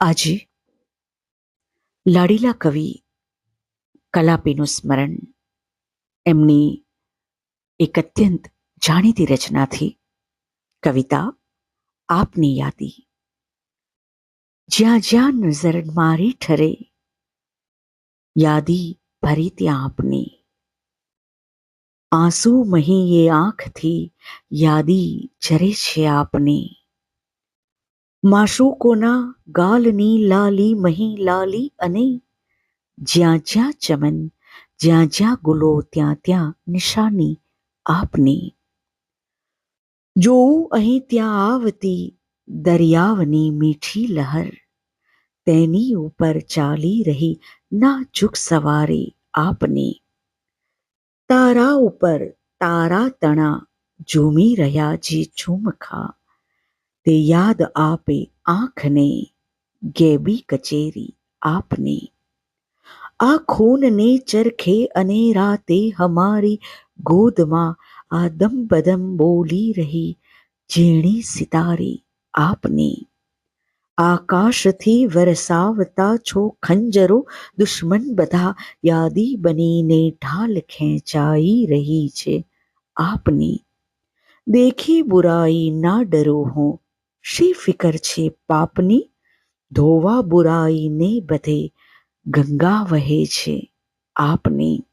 આજે લાડીલા કવિ કલાપીનું સ્મરણ એમની એક અત્યંત જાણીતી રચનાથી કવિતા આપની યાદી જ્યાં જ્યાં નજર મારી ઠરે યાદી ભરી ત્યાં આપની આંસુ મહી એ આંખથી યાદી જરે છે આપની માશુકોના ગાલની લાલી મહી લાલી અને જ્યાં જ્યાં ચમન, જ્યાં જ્યાં ગુલો, ત્યાં ત્યાં નિશાની આપની. જોઉં અહીં ત્યાં આવતી દરિયાવની મીઠી લહર, તેની ઉપર ચાલી રહી નાજુક સવારી આપની. તારા ઉપર તારા તણા ઝૂમી રહ્યા જે ઝુમખા તે યાદ આપે આંખને, ગેબી કચેરી આપને. આ ખૂનને ચરખે અને રાતે હમારી ગોદમાં આ દમ બદમ બોલી રહી ઝીણી સિતારી આપને. આકાશથી વરસાવતા છો ખંજરો, દુશ્મન બધા યાદી બનીને ઢાલ ખેંચાઈ રહી છે આપની. દેખી બુરાઈ ના ડરો હું શી ફિકર છે પાપની? ધોવા બુરાઈને બધે ગંગા વહે છે આપની.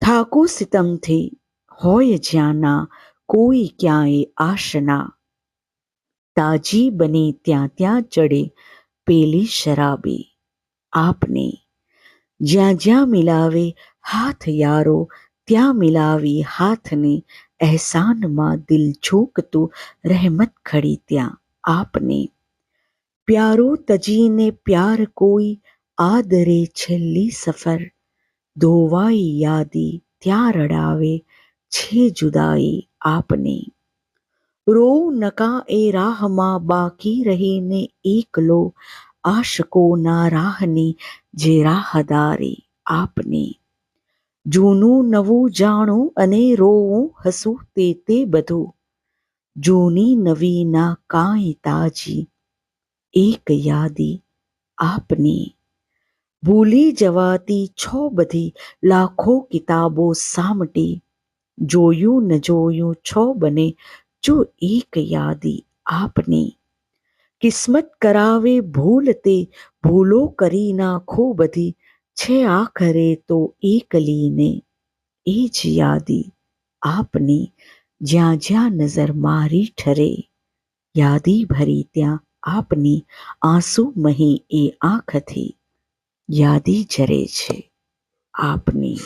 થાકો સિતમથી હોય જ્યાંના કોઈ ક્યાંય આશના. તાજી બની ત્યાં ત્યાં ચડે પેલી શરાબી આપને. જ્યાં જ્યાં મિલાવે હાથ યારો ત્યાં મિલાવી હાથને અહેસાનમાં દિલ ઝૂકતું રહેમત ખડી ત્યાં આપને પ્યારો તજીને પ્યાર કોઈ આદરે છેલ્લી સફર ધોવાઈ યાદી ત્યાં રડાવે છે જુદાઈ આપને રો નકા એ રાહમાં બાકી રહીને એકલો આશકોના રાહની જે રાહદારી આપને જૂનું, નવું જાણું અને રોવું હસું તે તે બધું. જૂની, નવી ના કાંઈ તાજી, એક યાદી આપની. ભૂલી જવાતી છો બધી લાખો કિતાબો સામટી. જોયું ન જોયું છો બને જો એક યાદી આપની. કિસ્મત કરાવે ભૂલ તે ભૂલો કરી નાખો બધી. છે આખરે તો એકલીને એ જ યાદી આપની જ્યાં જ્યાં નજર મારી ઠરે. યાદી ભરી ત્યાં આપની આંસુ મહી એ આંખથી. યાદી જરે છે આપની.